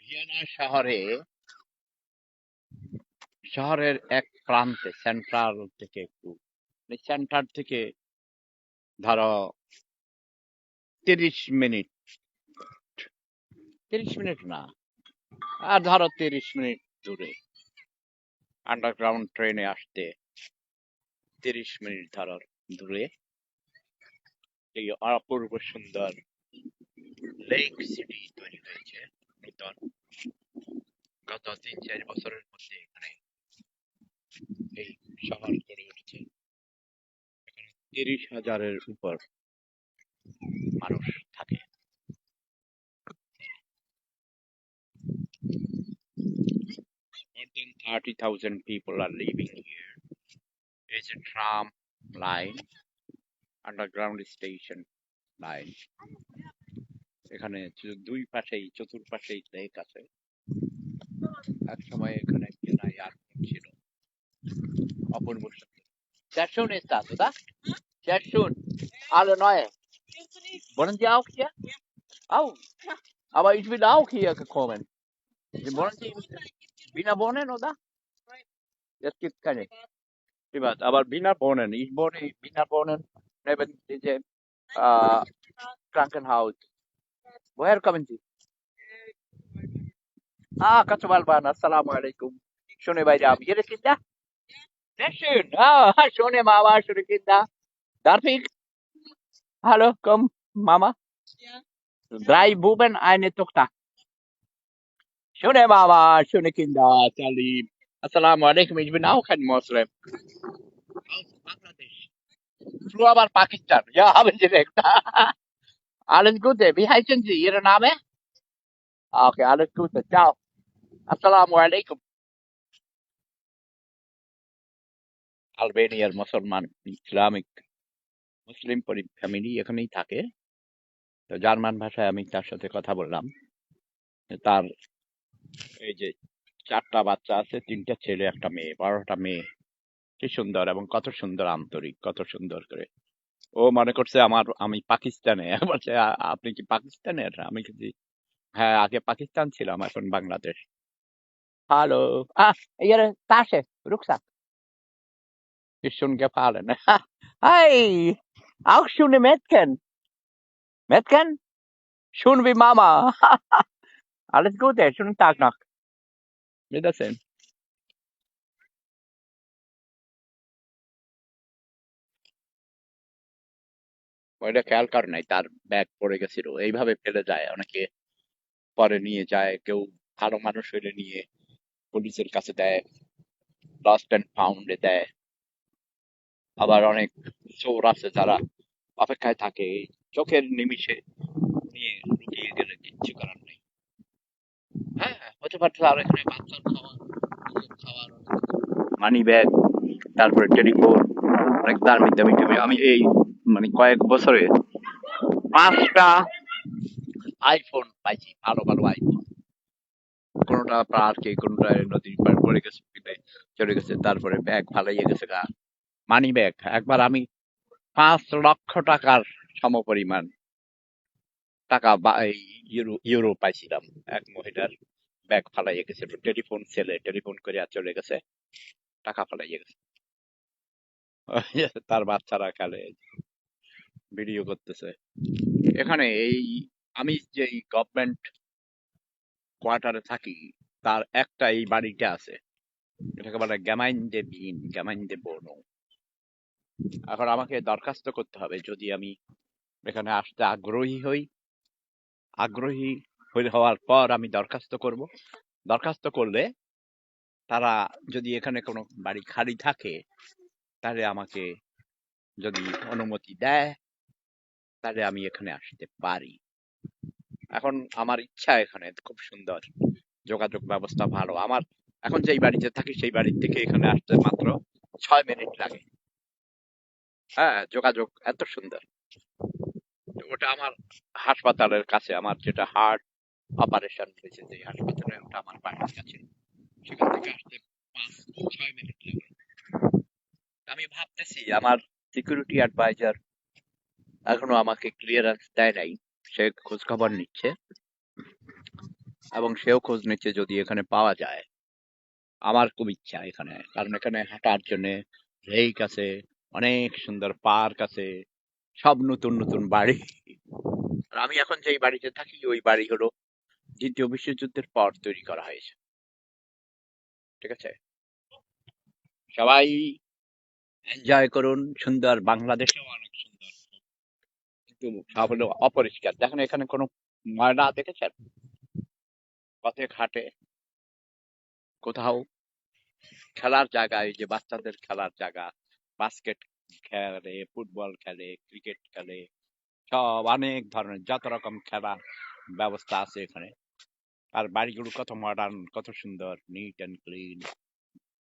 Vienna শহরে, শহরের এক প্রান্তে, সেন্ট্রাল থেকে একটু সেন্টার থেকে ধরো তিরিশ মিনিট। তিরিশ মিনিট না, আর ধরো তিরিশ মিনিট দূরে। আন্ডারগ্রাউন্ড ট্রেনে আসতে তিরিশ মিনিট ধরো দূরে। এই অপূর্ব সুন্দর লেক সিটি তৈরি হয়েছে নূতন গত তিন চার বছরের মধ্যে এখানে এই শহর গড়ে উঠেছে তিরিশ হাজারের উপর মানুষ থাকে More than 30,000 people are living here. It's a tram line, underground station nine এখানে দুই পাশেই, চতুর্পাশেই লেক আছে। এক সময় এখানে চেনাই আও কি আও? আবার ইট উইল আও কি কমেন? যে বিনা বনেন নো দা এত আবার বিনা বনে ইট বনে, বিনা বনে neben diesem äh, Krankenhaus. Woher kommen Sie? Ah, Katsubalban. Assalamu alaikum. Shone Schöne Weihnachten. Ihre Kinder? Sehr schön. Ah, schöne Mama, schöne Kinder. Darf ich? Hallo, komm, Mama. Drei Buben, eine Tochter. Schöne Mama, schöne Kinder, sehr lieb. Assalamu alaikum, ich bin auch ein Moslem. Aus Bangladesch. আলবেনিয়ার মুসলমান Islamic মুসলিম পরি family এখানেই থাকে তো German ভাষায় আমি তার সাথে কথা বললাম তার এই যে চারটা বাচ্চা আছে তিনটা ছেলে একটা মেয়ে বারোটা মেয়ে কি সুন্দর এবং কত সুন্দর আন্তরিক কত সুন্দর করে ও মনে করছে আমার আমি পাকিস্তানে বলছে আপনি কি পাকিস্তানের আমি কি হ্যাঁ আগে পাকিস্তান ছিলাম এখন বাংলাদেশ হ্যালো ইয়ার তাসে রুকসাক ist schon gefallen. Hi, auch schöne Mädchen. Mädchen? Schön wie Mama. Alles Gute, schönen. ওইটা খেয়াল কর নাই, তার ব্যাগ পড়ে গেছিল। এইভাবে ফেলে যায়, অনেকে পরে নিয়ে যায়, কেউ ভালো মানুষ হইলে নিয়ে পুলিশের কাছে দেয় লস্ট অ্যান্ড ফাউন্ডে দেয়। আবার অনেক চোর আছে যারা অপেক্ষায় থাকে চোখের নিমিষে নিয়ে লুকিয়ে গেলে কিচ্ছু করার নেই। হ্যাঁ হতে পারতো আর এখানে বাচ্চার খাওয়ার খাওয়ার মানি ব্যাগ তারপরে টেলিফোন, অনেক দামি দামি আমি এই মানে কয়েক বছরে? পাঁচটা আইফোন পাইছি, ভালো ভালো আইফোন কোনোটা পার্কে কোনোটা নদীর পার পড়ে গেছে চলে গেছে, তারপরে ব্যাগ ফালাইয়ে গেছে গা মানি ব্যাগ একবার আমি পাঁচ লক্ষ টাকার সমপরিমাণ টাকা বা ইউরো ইউরো পাইছিলাম। এক মহিলার ব্যাগ ফালাইয়ে গেছে টেলিফোন সেলে টেলিফোন করে আর চলে গেছে, টাকা ফালাইয়ে গেছে। তার বাচ্চারা খেলে। ভিডিও করতেছে। এখানে এই, আমি যে গভর্নমেন্ট কোয়ার্টারে থাকি, তার একটা এই বাড়িটা আছে। এটাকে বলে গ্যামাইন্দে বিন গ্যামাইন দে বনো। এখন আমাকে দরখাস্ত করতে হবে, যদি আমি এখানে আসতে আগ্রহী হই। আগ্রহী হওয়ার পর আমি দরখাস্ত করব। দরখাস্ত করলে তারা যদি এখানে কোনো বাড়ি খালি থাকে, তাহলে আমাকে যদি অনুমতি দেয় তাহলে আমি এখানে আসতে পারি। এখন আমার ইচ্ছা এখানে খুব সুন্দর। যোগাযোগ ব্যবস্থা ভালো। আমার এখন যেই বাড়িতে থাকি সেই বাড়ির থেকে এখানে আসতে মাত্র ছয় মিনিট লাগে। হ্যাঁ যোগাযোগ এত সুন্দর। ওটা আমার হাসপাতালের কাছে, আমার যেটা হার্ট অপারেশন হয়েছে যে হাসপাতালে, ওটা আমার বাড়ির কাছে। সেখান থেকে আসতে পাঁচ, ছয় মিনিট লাগে। আমি ভাবতেছি আমার সিকিউরিটি অ্যাডভাইজার এখনও আমাকে ক্লিয়ারেন্স দেয় নাই। সে খোঁজ খবর নিচ্ছে এবং সেও খোঁজ নিচ্ছে যদি এখানে পাওয়া যায়। আমার খুব ইচ্ছা এখানে, কারণ এখানে হাঁটার জন্য লেক আছে, অনেক সুন্দর পার্ক আছে, সব নতুন নতুন বাড়ি। আর আমি এখন যেই বাড়িতে থাকি, ওই বাড়ি হলো দ্বিতীয় বিশ্বযুদ্ধের পর তৈরি করা হয়েছে। ঠিক আছে? সবাই এনজয় করুন, সুন্দর বাংলাদেশেও হলো অপরিষ্কার। দেখেন এখানে কোনো ময়লা দেখেছেন? পথে ঘাটে কোথাও খেলার জায়গা, এই যে বাচ্চাদের খেলার জায়গা, বাস্কেট খেলে, ফুটবল খেলে, ক্রিকেট খেলে, সব অনেক ধরনের যত রকম খেলা ব্যবস্থা আছে এখানে। আর বাড়িগুলো কত মডার্ন কত সুন্দর নিট অ্যান্ড ক্লিন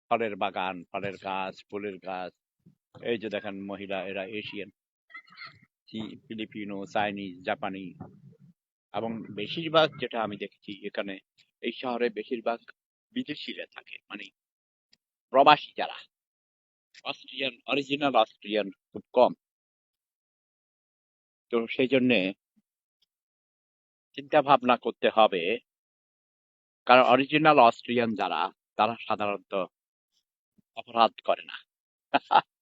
ফলের বাগান, ফলের গাছ, ফুলের গাছ। এই যে দেখেন মহিলা, এরা এশিয়ান ফিলিপিনো, চাইনিজ, জাপানি এবং বেশিরভাগ যেটা আমি দেখেছি এখানে এই শহরে বেশিরভাগ বিদেশিরা থাকে মানে প্রবাসী যারা। অস্ট্রিয়ান অরিজিনাল অস্ট্রিয়ান খুব কম। তো সেই জন্যে চিন্তা ভাবনা করতে হবে, কারণ অরিজিনাল অস্ট্রিয়ান যারা, তারা সাধারণত অপরাধ করে না।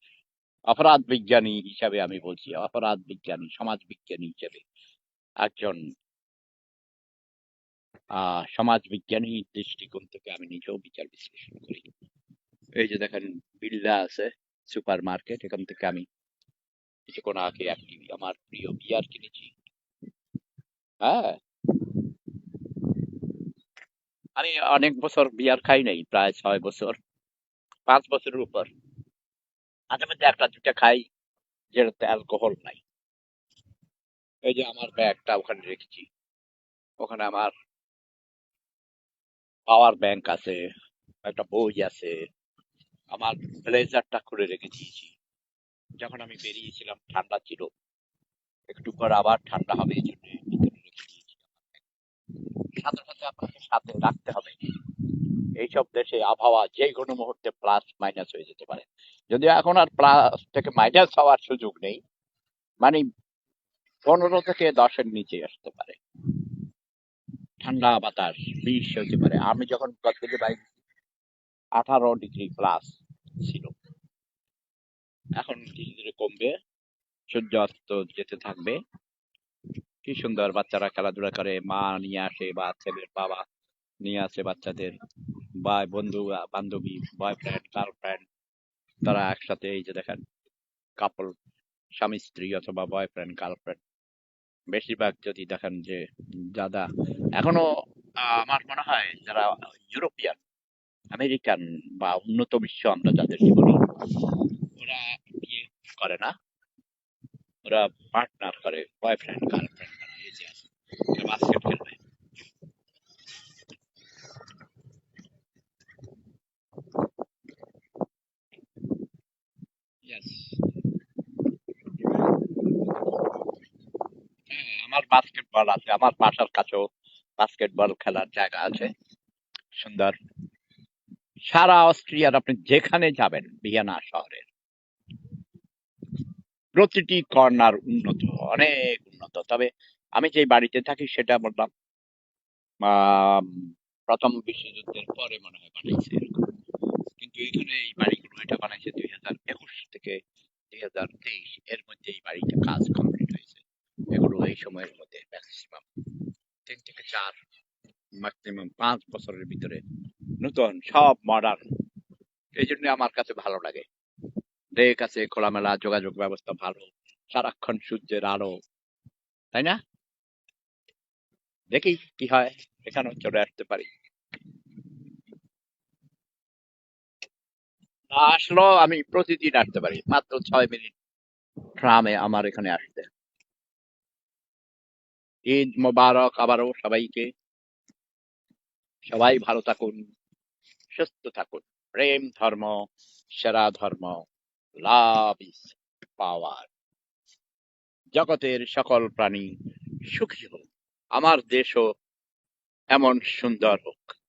অপরাধ বিজ্ঞানী হিসাবে আমি বলছি, অপরাধ বিজ্ঞানী, সমাজ বিজ্ঞানী হিসেবে একজন সমাজ বিজ্ঞানী দৃষ্টিকোণ থেকে আমি নিজেও বিচার বিশ্লেষণ করি। এই যে দেখেন, বিল্লা আছে সুপার মার্কেট এখান থেকে আমি কিছুক্ষণ আগে একটি আমার প্রিয় বিয়ার কিনেছি। হ্যাঁ। আমি অনেক বছর বিয়ার খাই নাই, প্রায় ছয় বছর, পাঁচ বছরের উপর। মাঝে মধ্যে একটা দুটা খাই, যেটাতে অ্যালকোহল নাই। এই যে আমার ব্যাগটা ওখানে রেখেছি। ওখানে আমার পাওয়ার ব্যাংক আছে, একটা বই আছে, আমার ব্লেজারটা খুলে রেখে দিয়েছি। যখন আমি বেরিয়েছিলাম, ঠান্ডা ছিল। একটু পর আবার ঠান্ডা হবে এই জন্য। সাথে আপনাকে সাথে রাখতে হবে। এইসব দেশে আবহাওয়া যে কোনো মুহূর্তে প্লাস মাইনাস হয়ে যেতে পারে। এখন আর প্লাস থেকে মাইনাস হওয়ার সুযোগ নেই মানে পনেরো থেকে দশের নিচে আসতে পারে। ঠান্ডা বাতাস বিশ হতে পারে। আমি যখন থেকে বাইরে আঠারো ডিগ্রি প্লাস ছিল। এখন ধীরে ধীরে কমবে সূর্য অস্ত যেতে থাকবে। কি সুন্দর বাচ্চারা খেলাধুলা করে, মা নিয়ে আসে বা ছেলের বাবা নিয়ে আসে বাচ্চাদের বা বন্ধু, বান্ধবী বয়ফ্রেন্ড গার্লফ্রেন্ড তারা একসাথে এই যে দেখেন কাপল স্বামী, স্ত্রী অথবা বয়ফ্রেন্ড গার্লফ্রেন্ড বেশিরভাগ যদি দেখেন যে দাদা এখনও, আমার মনে হয় যারা ইউরোপিয়ান, আমেরিকান বা উন্নত বিশ্ব আমরা যাদের বলি ওরা বিয়ে করে না ওরা পার্টনার করে বয়ফ্রেন্ড গার্লফ্রেন্ড এই যে আছে। বাস্কেট খেলবে। হ্যাঁ, আমার বাস্কেটবল আছে আমার বাসার কাছেও বাস্কেটবল খেলার জায়গা আছে। সুন্দর। সারা অস্ট্রিয়ার আপনি যেখানে যাবেন ভিয়েনা শহরের। প্রতিটি কর্নার উন্নত, অনেক উন্নত। তবে আমি যে বাড়িতে থাকি সেটা বললাম প্রথম বিশ্বযুদ্ধের পরে মনে হয় বানাইছে কিন্তু এখানে এই বাড়িগুলো এটা বানাইছে দুই হাজার একুশ থেকে দুই হাজার তেইশ। এর মধ্যে এই বাড়িটা কাজ কমপ্লিট হয়েছে। এগুলো এই সময়ের মধ্যে ম্যাক্সিমাম তিন থেকে চার ম্যাক্সিমাম পাঁচ বছরের ভিতরে নতুন সব মডার্ন এই জন্য আমার কাছে ভালো লাগে। লেক আছে, খোলামেলা যোগাযোগ ব্যবস্থা ভালো, সারাক্ষণ সূর্যের আলো, তাই না? দেখি কি হয়, এখানেও চলে আসতে পারি। না আসলেও আমি প্রতিদিন আসতে পারি, মাত্র ছয় মিনিট ট্রামে আমার এখানে আসতে। ঈদ মোবারক আবারও সবাইকে। সবাই ভালো থাকুন, সুস্থ থাকুন। প্রেম ধর্ম, সেরা ধর্ম। Love is power. জগতের সকল প্রাণী সুখী হোক আমার দেশও এমন সুন্দর হোক।